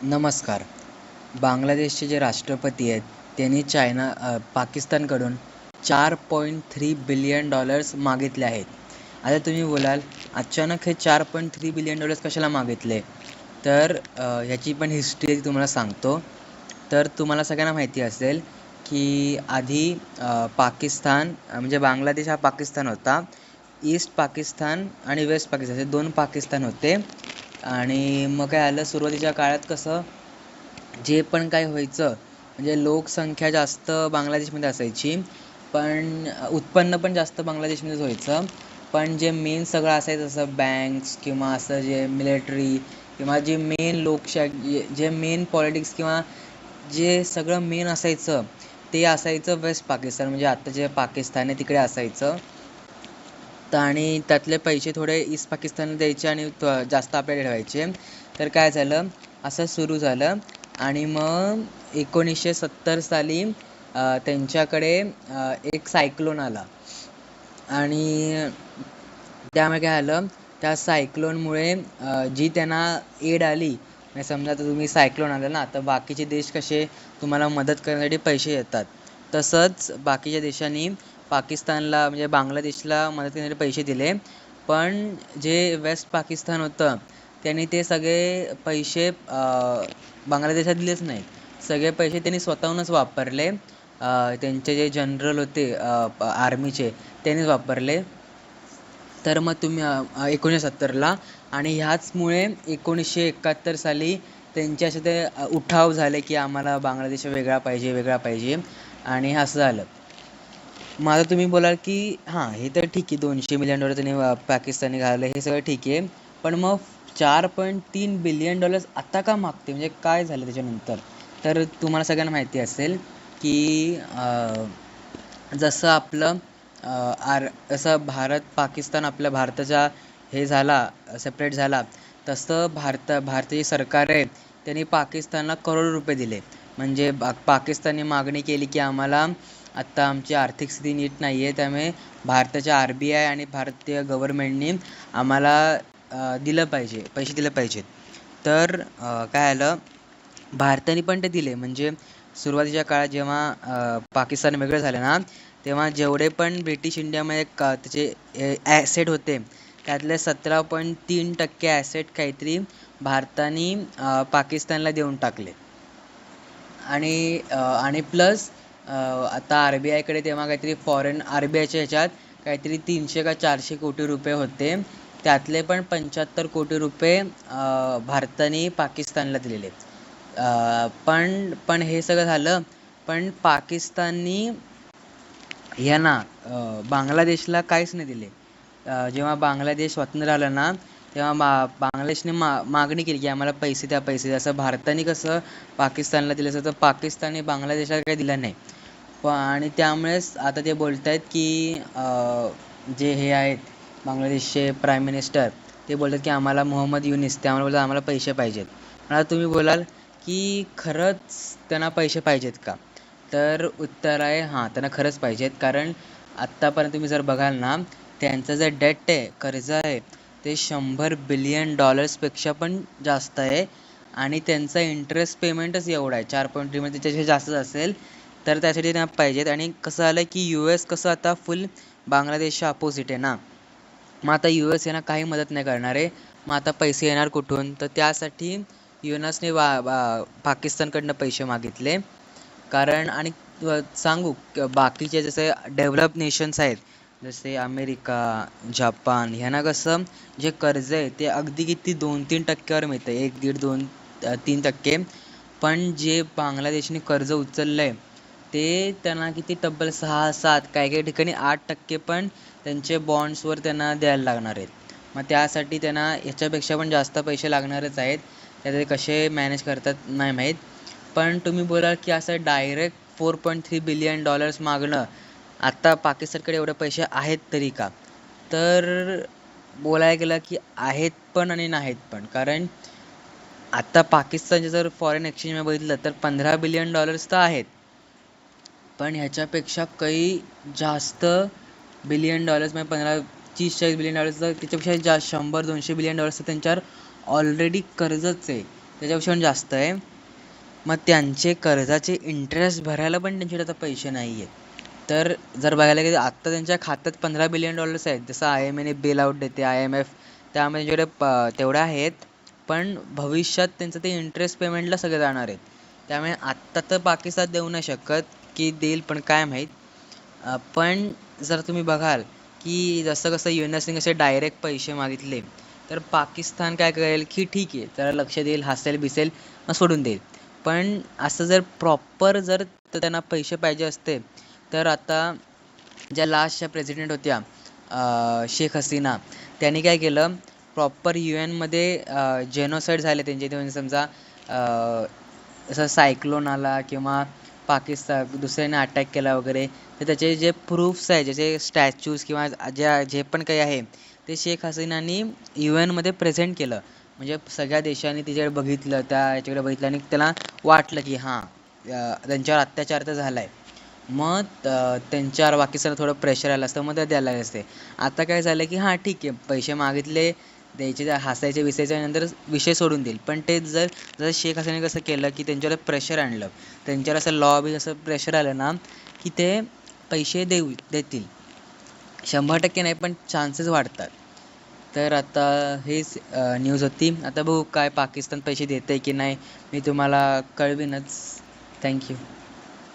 नमस्कार. बांगलादेशचे जे राष्ट्रपती आहेत त्यांनी चायना पाकिस्तानकडून चार पॉईंट थ्री बिलियन डॉलर्स मागितले आहेत. आता तुम्ही बोलाल अचानक हे चार पॉईंट थ्री बिलियन डॉलर्स कशाला मागितले? तर ह्याची पण हिस्ट्री तुम्हाला सांगतो. तर तुम्हाला सगळ्यांना माहिती असेल की आधी पाकिस्तान म्हणजे बांगलादेश हा पाकिस्तान होता. ईस्ट पाकिस्तान आणि वेस्ट पाकिस्तान हे दोन पाकिस्तान होते. आणि मग काय आलं सुरुवातीच्या काळात कसं जे पण काय व्हायचं म्हणजे लोकसंख्या जास्त बांगलादेशमध्ये असायची पण उत्पन्न पण जास्त बांगलादेशमध्येच व्हायचं पण जे मेन सगळं असायचं जसं बँक्स किंवा असं जे मिलिटरी किंवा जे मेन लोकशा जे मेन पॉलिटिक्स किंवा जे सगळं मेन असायचं ते असायचं वेस्ट पाकिस्तान म्हणजे आत्ता जे पाकिस्तान आहे तिकडे असायचं. तर आणि त्यातले पैसे थोडे ईस्ट पाकिस्तानला द्यायचे आणि जास्त आपल्याला ठेवायचे. तर काय झालं? असं सुरू झालं. आणि मग एकोणीसशे सत्तर साली त्यांच्याकडे एक सायक्लोन आला. आणि त्यामुळे काय झालं? त्या सायक्लोनमुळे जी त्यांना एड आली म्हणजे समजा आता तुम्ही सायक्लोन आलं ना तर बाकीचे देश कसे तुम्हाला मदत करण्यासाठी पैसे देतात तसंच बाकीच्या देशांनी पाकिस्तानला म्हणजे बांगलादेशला मदत करण्यासाठी पैसे दिले. पण जे वेस्ट पाकिस्तान होतं त्यांनी ते सगळे पैसे बांगलादेशात दिलेच नाहीत. सगळे पैसे त्यांनी स्वतःहूनच वापरले. त्यांचे जे जनरल होते आर्मीचे त्यांनीच वापरले. तर मग तुम्ही एकोणीसशे सत्तरला आणि ह्याचमुळे एकोणीसशे एकाहत्तर साली त्यांचे असे ते उठाव झाले की आम्हाला बांगलादेश वेगळा पाहिजे वेगळा पाहिजे. आणि असं झालं. मग आता तुम्ही बोलाल की हां हे तर ठीक आहे दोनशे मिलियन डॉलर त्यांनी पाकिस्तानने घाललं हे सगळं ठीक आहे. पण मग चार पॉईंट तीन बिलियन डॉलर्स आता का मागते? म्हणजे काय झालं त्याच्यानंतर? तर तुम्हाला सगळ्यांना माहिती असेल की जसं आपलं आर जसं भारत पाकिस्तान आपल्या भारताच्या हे झाला सेपरेट झाला तसं भारत भारतीय सरकार आहे त्यांनी पाकिस्तानला करोड रुपये दिले. म्हणजे पाकिस्तानने मागणी केली की आम्हाला आत्ता आमची आर्थिक स्थिती नीट नाही आहे त्यामुळे भारताच्या आर बी आय आणि भारतीय गव्हर्मेंटनी आम्हाला दिलं पाहिजे पैसे दिले पाहिजेत. तर काय आलं? भारताने पण ते दिले. म्हणजे सुरुवातीच्या काळात जेव्हा पाकिस्तान वेगळं झालं ना तेव्हा जेवढे पण ब्रिटिश इंडियामध्ये त्याचे ॲसेट होते त्यातले सतरा पॉईंट तीन टक्के ॲसेट काहीतरी भारताने पाकिस्तानला देऊन टाकले. आणि आणि प्लस आता आर बी आयकडे तेव्हा काहीतरी फॉरेन आर बी आयच्या ह्याच्यात काहीतरी तीनशे का चारशे कोटी रुपये होते. त्यातले पण पंच्याहत्तर कोटी रुपये भारताने पाकिस्तानला दिलेले पण पण हे सगळं झालं पण पाकिस्ताननी यांना बांगलादेशला काहीच नाही दिले. जेव्हा बांगलादेश स्वतंत्र झालं ना तेव्हा मा बांगलादेशने मा मागणी केली की आम्हाला पैसे द्या पैसे द्या. असं भारताने कसं पाकिस्तानला दिलं असं तर पाकिस्तानने बांगलादेशला काही दिलं नाही. प आणि त्यामुळेच आता ते बोलत आहेत की जे हे आहेत बांगलादेशचे प्राईम मिनिस्टर ते बोलतात की आम्हाला मोहम्मद युनिस ते आम्हाला बोलतात आम्हाला पैसे पाहिजेत. आता तुम्ही बोलाल की खरंच त्यांना पैसे पाहिजेत का? तर उत्तर आहे हां त्यांना खरंच पाहिजेत. कारण आत्तापर्यंत तुम्ही जर बघाल ना त्यांचं जे डेट आहे कर्ज आहे ते शंभर बिलियन डॉलर्सपेक्षा पण जास्त आहे. आणि त्यांचा इंटरेस्ट पेमेंटच एवढा आहे. चार पॉईंट थ्री म्हणजे त्याच्यापेक्षा जास्तच असेल. तर त्यासाठी त्यांना पाहिजेत. आणि कसं झालं की यू एस कसं आता फुल बांगलादेशच्या अपोजिट आहे ना. मग आता यू एस यांना काही मदत नाही करणार. आहे मग आता पैसे येणार कुठून? तर त्यासाठी युनसने वा बा पाकिस्तानकडनं पैसे मागितले. कारण आणि सांगू बाकीचे जसे डेव्हलप नेशन्स आहेत जसे अमेरिका जपान ह्यांना कसं जे कर्ज आहे ते अगदी किती दोन तीन टक्क्यावर मिळतं एक दीड दोन तीन टक्के. पण जे बांगलादेशने कर्ज उचललं आहे ते त्यांना किती तब्बल सहा सात काही काही ठिकाणी आठ टक्के पण त्यांचे बॉन्ड्सवर त्यांना द्यायला लागणार आहेत. मग त्यासाठी त्यांना ह्याच्यापेक्षा पण जास्त पैसे लागणारच आहेत. त्या ते कसे मॅनेज करतात नाही माहीत. पण तुम्ही बोलाल की असं direct four point three billion dollars मागणं आत्ता पाकिस्तानकडे एवढे पैसे आहेत तरी का? तर बोलायला गेलं की आहेत पण आणि नाहीत पण. कारण आत्ता पाकिस्तानचे जर फॉरेन एक्सचेंजमध्ये बघितलं तर पंधरा बिलियन डॉलर्स तर आहेत. पण ह्याच्यापेक्षा काही जास्त बिलियन डॉलर्स म्हणजे पंधरा तीस चाळीस बिलियन डॉलर्स त्याच्यापेक्षा जास्त शंभर दोनशे बिलियन डॉलर्स त्यांच्यावर ऑलरेडी कर्जच आहे. त्याच्यापेक्षा पण जास्त आहे. मग त्यांचे कर्जाचे इंटरेस्ट भरायला पण त्यांच्याकडे आता पैसे नाही आहेत तर जर बघायला गेलं आत्ता त्यांच्या खात्यात पंधरा बिलियन डॉलर्स आहेत. जसं आय एम एने बेल आउट देते आय एम एफ त्यामुळे त्यांच्याकडे प तेवढ्या आहेत. पण भविष्यात त्यांचं ते इंटरेस्ट पेमेंटला सगळे जाणार आहेत. त्यामुळे आत्ता तर पाकिस्तान देऊ नाही शकत. की देईल पण काय माहीत. पण जर तुम्ही बघाल की जसं कसं युवराज सिंग असे डायरेक्ट पैसे मागितले तर पाकिस्तान काय करेल की ठीक आहे जरा लक्ष देईल हसेल बिसेल मग सोडून देईल. पण असं जर प्रॉपर जर त्यांना पैसे पाहिजे असते तर आता ज्या लास्टच्या प्रेसिडेंट होत्या शेख हसीना त्यांनी काय केलं प्रॉपर यू एनमध्ये जेनोसाईड झाले त्यांचे. म्हणजे समजा जसं सायक्लोन आला किंवा पाकिस्तान दुसऱ्याने अटॅक केला वगैरे. तर त्याचे जे प्रूफ्स आहे ज्याचे स्टॅच्यूज किंवा ज्या जे पण काही आहे ते शेख हसीनानी यू एनमध्ये प्रेझेंट केलं. म्हणजे सगळ्या देशांनी तिच्याकडे बघितलं त्या याच्याकडे बघितलं आणि त्याला वाटलं की हां त्यांच्यावर अत्याचार तर झाला आहे मग त्यांच्यावर पाकिस्तानला थोडं प्रेशर आलं असतं मग ते द्यायला लागले असते. आता काय झालं की हां ठीक आहे पैसे मागितले द्यायचे त्या हसायचे विसायचे नंतर विषय सोडून देईल. पण ते जर जर शेख हसाने कसं केलं की त्यांच्यावर प्रेशर आणलं त्यांच्यावर असं लॉबी असं प्रेशर आलं ना की ते पैसे देऊ देतील. शंभर टक्के नाही पण चान्सेस वाढतात. तर आता हेच न्यूज होती. आता बघू काय पाकिस्तान पैसे देते की नाही मी तुम्हाला कळवीनच. थँक्यू